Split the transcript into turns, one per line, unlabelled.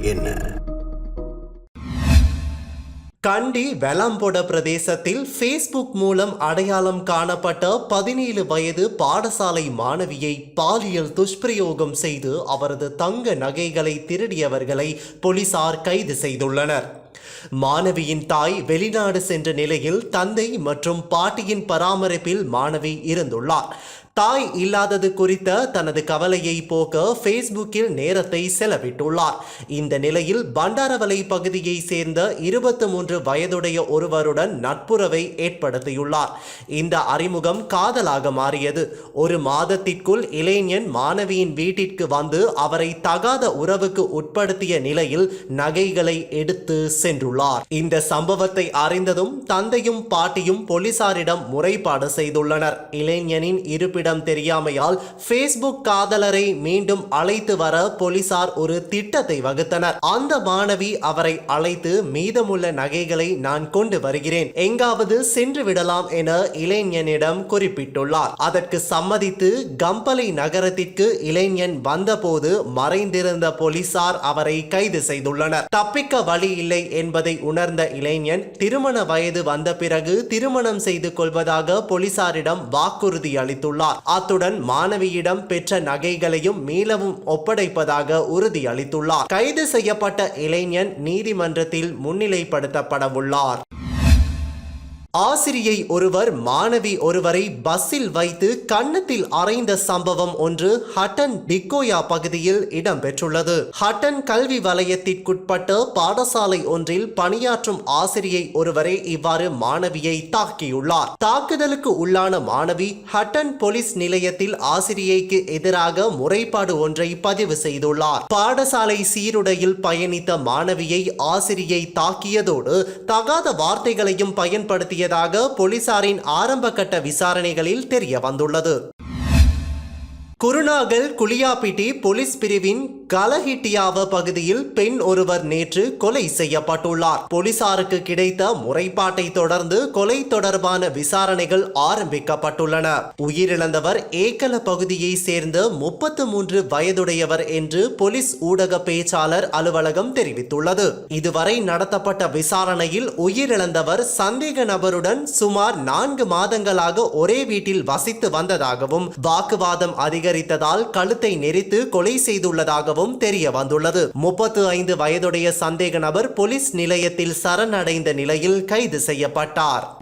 என்ன? கண்டி வெளம்பொட பிரதேசத்தில் ஃபேஸ்புக் மூலம் அடையாளம் காணப்பட்ட பதினேழு வயது பாடசாலை மாணவியை பாலியல் துஷ்பிரயோகம் செய்து அவரது தங்க நகைகளை திருடியவர்களை போலீசார் கைது செய்துள்ளனர். மாணவியின் தாய் வெளிநாடு சென்ற நிலையில் தந்தை மற்றும் பாட்டியின் பராமரிப்பில் மாணவி இருந்துள்ளார். தாய் இல்லாதது குறித்த தனது கவலையை போக்க ஃபேஸ்புக்கில் நேரத்தை செலவிட்டுள்ளார். இந்த நிலையில் பண்டாரவலை பகுதியை சேர்ந்த இருபத்தி மூன்று வயதுடைய ஒருவருடன் நட்புறவை ஏற்படுத்தியுள்ளார். இந்த அறிமுகம் காதலாக மாறியது. ஒரு மாதத்திற்குள் இளைஞன் மாணவியின் வீட்டிற்கு வந்து அவரை தகாத உறவுக்கு உட்படுத்திய நிலையில் நகைகளை எடுத்து சென்றுள்ளார். இந்த சம்பவத்தை அறிந்ததும் தந்தையும் பாட்டியும் போலீசாரிடம் முறைப்பாடு செய்துள்ளனர். இளைஞனின் இடம் தெரியாமையால் ஃபேஸ்புக் காதலரை மீண்டும் அழைத்து வர போலீசார் ஒரு திட்டத்தை வகுத்தனர். அந்த மாணவி அவரை அழைத்து மீதமுள்ள நகைகளை நான் கொண்டு வருகிறேன். எங்காவது சென்று விடலாம் என இளைஞனிடம் குறிப்பிட்டுள்ளார். அதற்கு சம்மதித்து கம்பலை நகரத்திற்கு இளைஞன் வந்தபோது மறைந்திருந்த போலீசார் அவரை கைது செய்துள்ளனர். தப்பிக்க வழி இல்லை என்பதை உணர்ந்த இளைஞன் திருமண வயது வந்த பிறகு திருமணம் செய்து கொள்வதாக போலீசாரிடம் வாக்குறுதி அளித்துள்ளார். அத்துடன் மாணவியிடம் பெற்ற நகைகளையும் மீளவும் ஒப்படைப்பதாக உறுதியளித்துள்ளார். கைது செய்யப்பட்ட இளைஞன் நீதிமன்றத்தில் முன்னிலைப்படுத்தப்படவுள்ளார். ஆசிரியை ஒருவர் மாணவி ஒருவரை பஸ்ஸில் வைத்து கன்னத்தில் அறைந்த சம்பவம் ஒன்று ஹட்டன் டிக்கோயா பகுதியில் இடம்பெற்றுள்ளது. ஹட்டன் கல்வி வலயத்திற்குட்பட்ட பாடசாலை ஒன்றில் பணியாற்றும் ஆசிரியை ஒருவரே இவ்வாறு மாணவியை தாக்கியுள்ளார். தாக்குதலுக்கு உள்ளான மாணவி ஹட்டன் போலீஸ் நிலையத்தில் ஆசிரியைக்கு எதிராக முறைப்பாடு ஒன்றை பதிவு செய்துள்ளார். பாடசாலை சீருடையில் பயணித்த மாணவியை ஆசிரியை தாக்கியதோடு தகாத வார்த்தைகளையும் பயன்படுத்தி பயன்படுத்தியதாக போலீசாரின் ஆரம்ப கட்ட விசாரணைகளில் தெரிய வந்துள்ளது குருநாகல் குளியாப்பிட்டி போலீஸ் பிரிவின் கலஹிட்டியாவ பகுதியில் பெண் ஒருவர் நேற்று கொலை செய்யப்பட்டுள்ளார். போலீசாருக்கு கிடைத்த முறைப்பாட்டை தொடர்ந்து கொலை தொடர்பான விசாரணைகள் ஆரம்பிக்கப்பட்டுள்ளன. உயிரிழந்தவர் ஏக்கல பகுதியை சேர்ந்த முப்பத்து மூன்று வயதுடையவர் என்று போலீஸ் ஊடக பேச்சாளர் அலுவலகம் தெரிவித்துள்ளது. இதுவரை நடத்தப்பட்ட விசாரணையில் உயிரிழந்தவர் சந்தேக நபருடன் சுமார் நான்கு மாதங்களாக ஒரே வீட்டில் வசித்து வந்ததாகவும் வாக்குவாதம் அதிகரித்ததால் கழுத்தை நெரித்து கொலை செய்துள்ளதாகவும் தெரிய வந்துள்ளது முப்பத்து ஐந்து வயதுடைய சந்தேக நபர் போலீஸ் நிலையத்தில் சரணடைந்த நிலையில் கைது செய்யப்பட்டார்.